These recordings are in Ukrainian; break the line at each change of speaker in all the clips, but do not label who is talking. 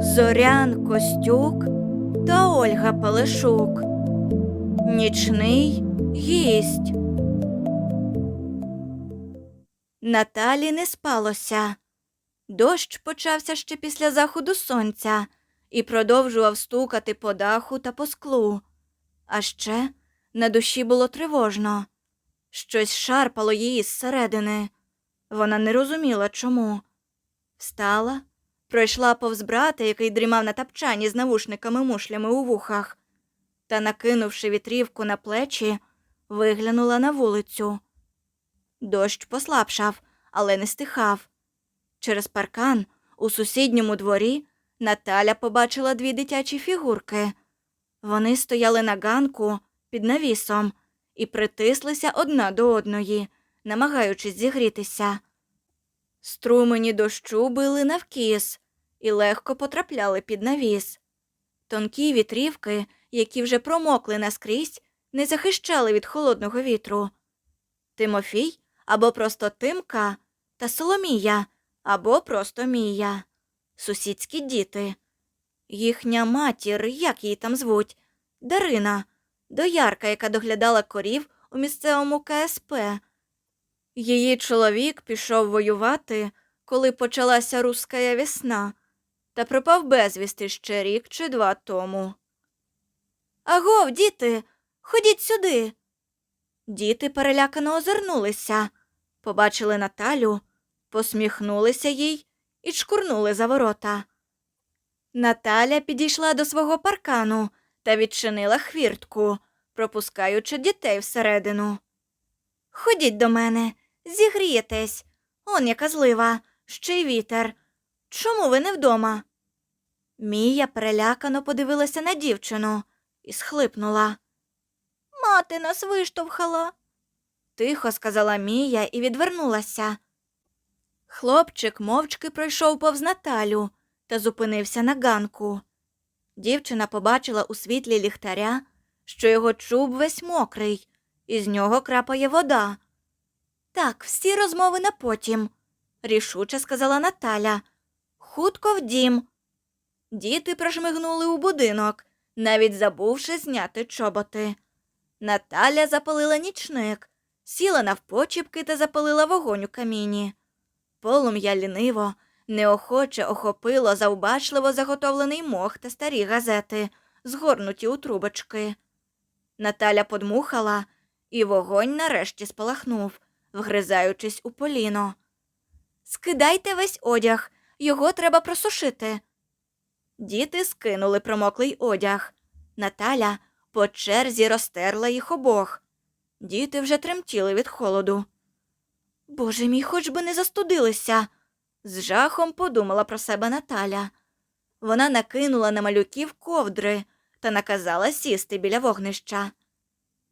Зорян Костюк та Ольга Палешук. Нічний гість. Наталі не спалося. Дощ почався ще після заходу сонця і продовжував стукати по даху та по склу. А ще на душі було тривожно. Щось шарпало її зсередини. Вона не розуміла, чому. Встала, пройшла повз брата, який дрімав на тапчані з навушниками мушлями у вухах, та, накинувши вітрівку на плечі, виглянула на вулицю. Дощ послабшав, але не стихав. Через паркан у сусідньому дворі Наталя побачила дві дитячі фігурки. Вони стояли на ганку під навісом і притислися одна до одної, намагаючись зігрітися. Струмені дощу били навкіс і легко потрапляли під навіс. Тонкі вітрівки, які вже промокли наскрізь, не захищали від холодного вітру. Тимофій або просто Тимка та Соломія, або просто Мія. Сусідські діти. Їхня матір, як її там звуть, Дарина, доярка, яка доглядала корів у місцевому КСП. Її чоловік пішов воювати, коли почалася руська весна, та пропав безвісти ще рік чи два тому. Агов, діти, ходіть сюди. Діти перелякано озирнулися, побачили Наталю, посміхнулися їй і чкурнули за ворота. Наталя підійшла до свого паркану та відчинила хвіртку, пропускаючи дітей всередину. Ходіть до мене, зігрієтесь. Он яка злива, ще й вітер. Чому ви не вдома? Мія перелякано подивилася на дівчину і схлипнула. Мати нас виштовхала, тихо сказала Мія і відвернулася. Хлопчик мовчки пройшов повз Наталю та зупинився на ганку. Дівчина побачила у світлі ліхтаря, що його чуб весь мокрий, і з нього крапає вода. Так, всі розмови на потім, рішуче сказала Наталя. Хутко в дім. Діти прошмигнули у будинок, навіть забувши зняти чоботи. Наталя запалила нічник, сіла навпочіпки та запалила вогонь у каміні. Полум'я ліниво, неохоче охопило завбачливо заготовлений мох та старі газети, згорнуті у трубочки. Наталя подмухала, і вогонь нарешті спалахнув, вгризаючись у поліно. Скидайте весь одяг, його треба просушити. Діти скинули промоклий одяг. Наталя по черзі розтерла їх обох. Діти вже тремтіли від холоду. Боже мій, хоч би не застудилися, з жахом подумала про себе Наталя. Вона накинула на малюків ковдри та наказала сісти біля вогнища.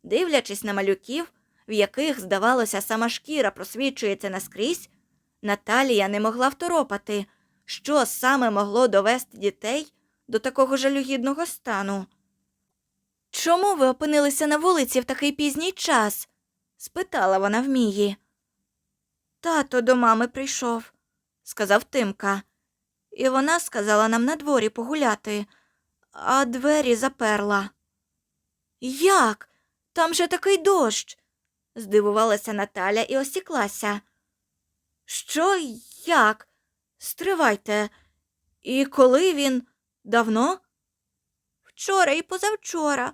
Дивлячись на малюків, в яких, здавалося, сама шкіра просвічується наскрізь, Наталія не могла второпати, що саме могло довести дітей до такого жалюгідного стану. Чому ви опинилися на вулиці в такий пізній час? спитала вона в Мії. Тато до мами прийшов, сказав Тимка. І вона сказала нам на дворі погуляти, а двері заперла. Як? Там же такий дощ. Здивувалася Наталя і осіклася. Що, як? Стривайте. І коли він давно? Вчора і позавчора.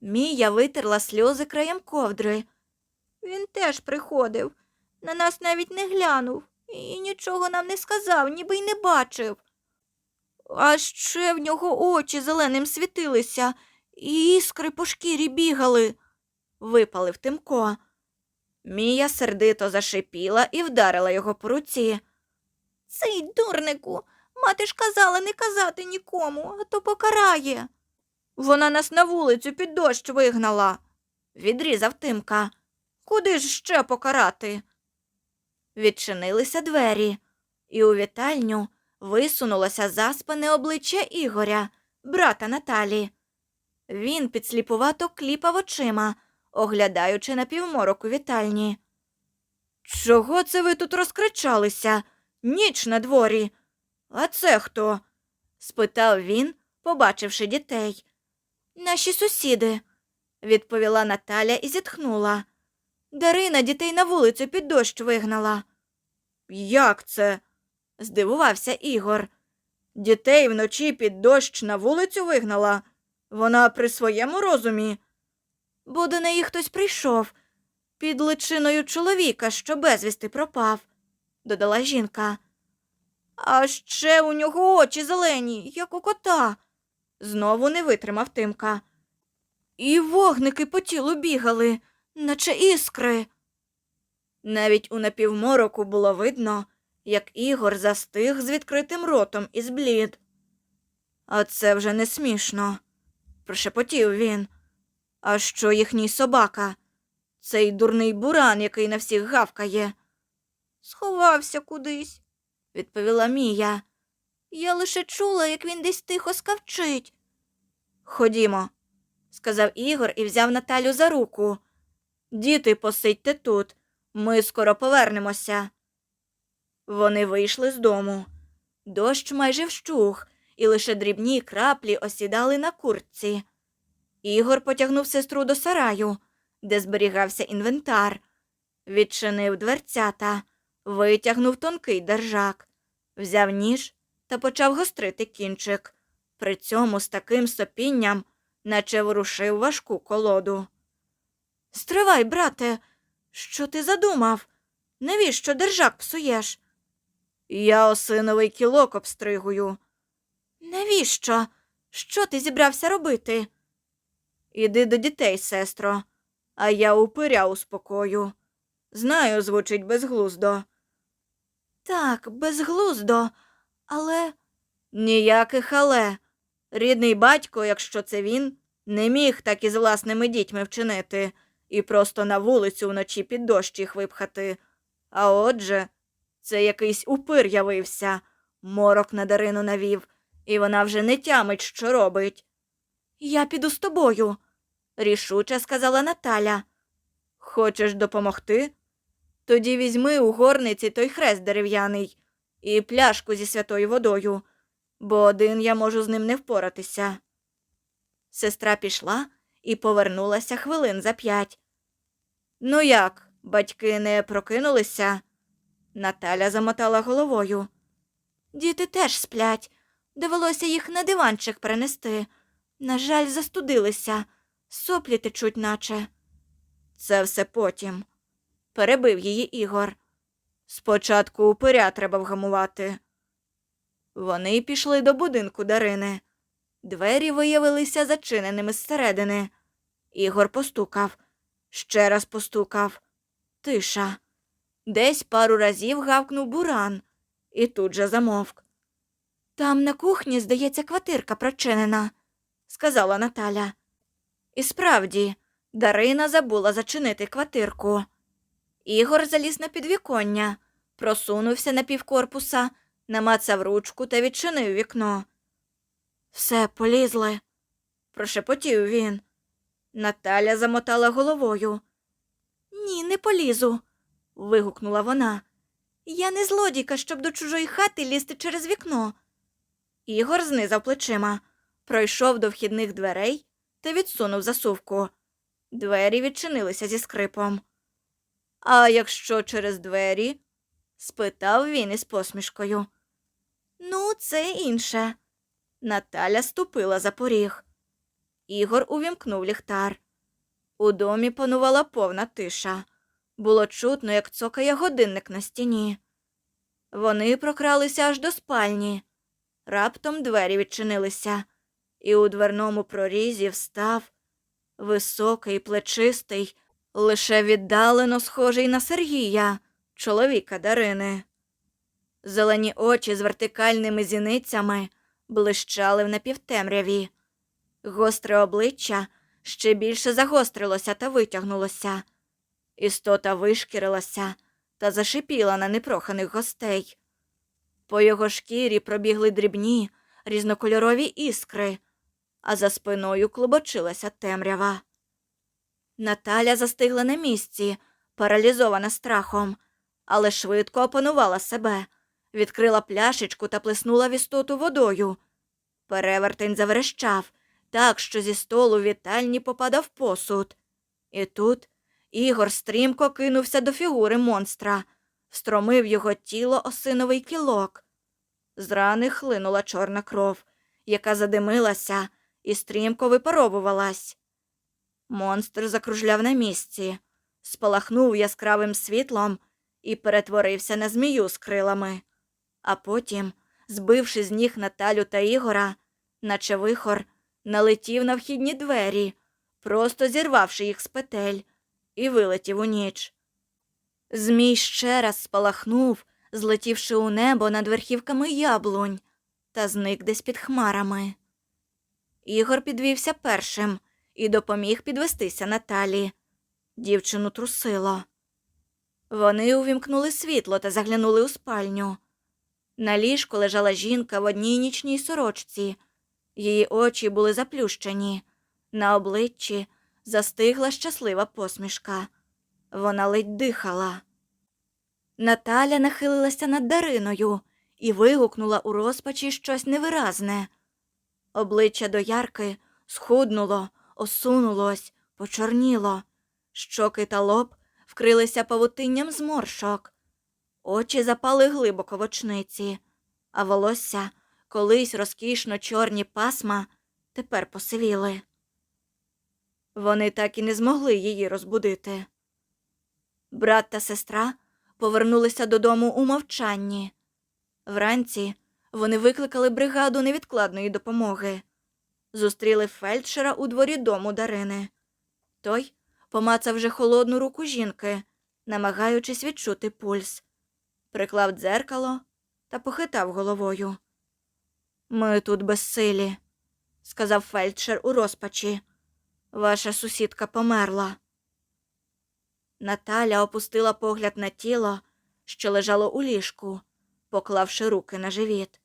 Мія витерла сльози краєм ковдри. Він теж приходив, на нас навіть не глянув і нічого нам не сказав, ніби й не бачив. А ще в нього очі зеленим світилися, і іскри по шкірі бігали, випалив Тимко. Мія сердито зашипіла і вдарила його по руці. Цей дурнику, мати ж казала не казати нікому, а то покарає. Вона нас на вулицю під дощ вигнала, відрізав Тимка. Куди ж ще покарати? Відчинилися двері, і у вітальню висунулося заспане обличчя Ігоря, брата Наталі. Він підсліпувато кліпав очима, оглядаючи на півморок у вітальні. Чого це ви тут розкричалися? Ніч на дворі. А це хто? спитав він, побачивши дітей. Наші сусіди, відповіла Наталя і зітхнула. Дарина дітей на вулицю під дощ вигнала. Як це? здивувався Ігор. Дітей вночі під дощ на вулицю вигнала. Вона при своєму розумі. Бо до неї хтось прийшов під личиною чоловіка, що безвісти пропав, додала жінка. А ще у нього очі зелені, як у кота. Знову не витримав Тимка. І вогники по тілу бігали, наче іскри. Навіть у напівмороку було видно, як Ігор застиг з відкритим ротом і зблід. А це вже не смішно, прошепотів він. А що їхній собака? Цей дурний буран, який на всіх гавкає. Сховався кудись, відповіла Мія. Я лише чула, як він десь тихо скавчить. Ходімо, сказав Ігор і взяв Наталю за руку. Діти, посидьте тут, ми скоро повернемося. Вони вийшли з дому. Дощ майже вщух, і лише дрібні краплі осідали на куртці. Ігор потягнув сестру до сараю, де зберігався інвентар, відчинив дверцята, витягнув тонкий держак, взяв ніж та почав гострити кінчик, при цьому з таким сопінням, наче ворушив важку колоду. Стривай, брате, що ти задумав? Навіщо держак псуєш? Я осиновий кілок обстригую. Навіщо? Що ти зібрався робити? Іди до дітей, сестро, а я упиря успокою. Знаю, звучить безглуздо. Так, безглуздо, але. Ніяких але. Рідний батько, якщо це він, не міг так із власними дітьми вчинити і просто на вулицю вночі під дощ їх випхати. А отже, це якийсь упир явився, морок на Дарину навів, і вона вже не тямить, що робить. Я піду з тобою, рішуче сказала Наталя. Хочеш допомогти? Тоді візьми у горниці той хрест дерев'яний і пляшку зі святою водою, бо один я можу з ним не впоратися. Сестра пішла і повернулася хвилин за п'ять. Ну як, батьки не прокинулися? Наталя замотала головою. Діти теж сплять. Довелося їх на диванчик перенести. На жаль, застудилися, соплі течуть, наче. Це все потім, перебив її Ігор. Спочатку упиря треба вгамувати. Вони пішли до будинку Дарини. Двері виявилися зачиненими зсередини. Ігор постукав, ще раз постукав. Тиша. Десь пару разів гавкнув буран і тут же замовк. Там на кухні, здається, квартирка прочинена, сказала Наталя. І справді, Дарина забула зачинити квартирку. Ігор заліз на підвіконня, просунувся на півкорпуса, намацав ручку та відчинив вікно. Все, полізли, прошепотів він. Наталя замотала головою. Ні, не полізу, вигукнула вона. Я не злодійка, щоб до чужої хати лізти через вікно. Ігор знизав плечима, пройшов до вхідних дверей та відсунув засувку. Двері відчинилися зі скрипом. А якщо через двері? спитав він із посмішкою. Ну, це інше. Наталя ступила за поріг. Ігор увімкнув ліхтар. У домі панувала повна тиша. Було чутно, як цокає годинник на стіні. Вони прокралися аж до спальні. Раптом двері відчинилися, і у дверному прорізі встав високий, плечистий, лише віддалено схожий на Сергія, чоловіка Дарини. Зелені очі з вертикальними зіницями блищали в напівтемряві. Гостре обличчя ще більше загострилося та витягнулося. Істота вишкірилася та зашипіла на непроханих гостей. По його шкірі пробігли дрібні, різнокольорові іскри, а за спиною клубочилася темрява. Наталя застигла на місці, паралізована страхом, але швидко опанувала себе, відкрила пляшечку та плеснула в істоту водою. Перевертень заверещав так, що зі столу вітальні попадав посуд. І тут Ігор стрімко кинувся до фігури монстра, встромив його тіло осиновий кілок. З рани хлинула чорна кров, яка задимилася і стрімко випаровувалась. Монстр закружляв на місці, спалахнув яскравим світлом і перетворився на змію з крилами. А потім, збивши з ніг Наталю та Ігора, наче вихор, налетів на вхідні двері, просто зірвавши їх з петель, і вилетів у ніч. Змій ще раз спалахнув, злетівши у небо над верхівками яблунь, та зник десь під хмарами. Ігор підвівся першим і допоміг підвестися Наталі. Дівчину трусило. Вони увімкнули світло та заглянули у спальню. На ліжку лежала жінка в одній нічній сорочці. Її очі були заплющені. На обличчі застигла щаслива посмішка. Вона ледь дихала. Наталя нахилилася над Дариною і вигукнула у розпачі щось невиразне. Обличчя доярки схуднуло, осунулось, почорніло. Щоки та лоб вкрилися павутинням зморшок. Очі запали глибоко в очниці, а волосся, колись розкішно чорні пасма, тепер посивіли. Вони так і не змогли її розбудити. Брат та сестра повернулися додому у мовчанні. Вранці вони викликали бригаду невідкладної допомоги. Зустріли фельдшера у дворі дому Дарини. Той помацав вже холодну руку жінки, намагаючись відчути пульс, приклав дзеркало та похитав головою. Ми тут безсилі, сказав фельдшер у розпачі. Ваша сусідка померла. Наталя опустила погляд на тіло, що лежало у ліжку, поклавши руки на живіт.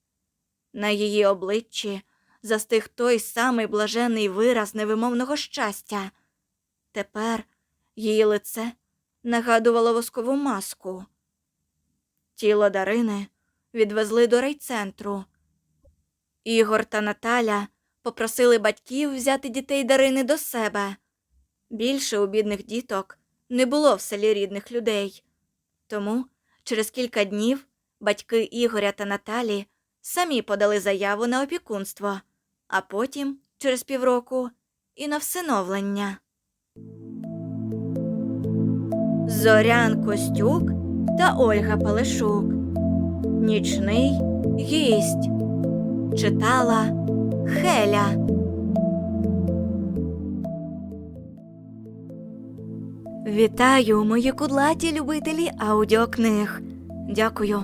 На її обличчі застиг той самий блажений вираз невимовного щастя. Тепер її лице нагадувало воскову маску. Тіло Дарини відвезли до райцентру. Ігор та Наталя попросили батьків взяти дітей Дарини до себе. Більше у бідних діток не було в селі рідних людей. Тому через кілька днів батьки Ігоря та Наталі самі подали заяву на опікунство, а потім, через півроку, і на всиновлення. Зорян Костюк та Ольга Палешук. Нічний гість. Читала Хеля. Вітаю, мої кудлаті любителі аудіокниг. Дякую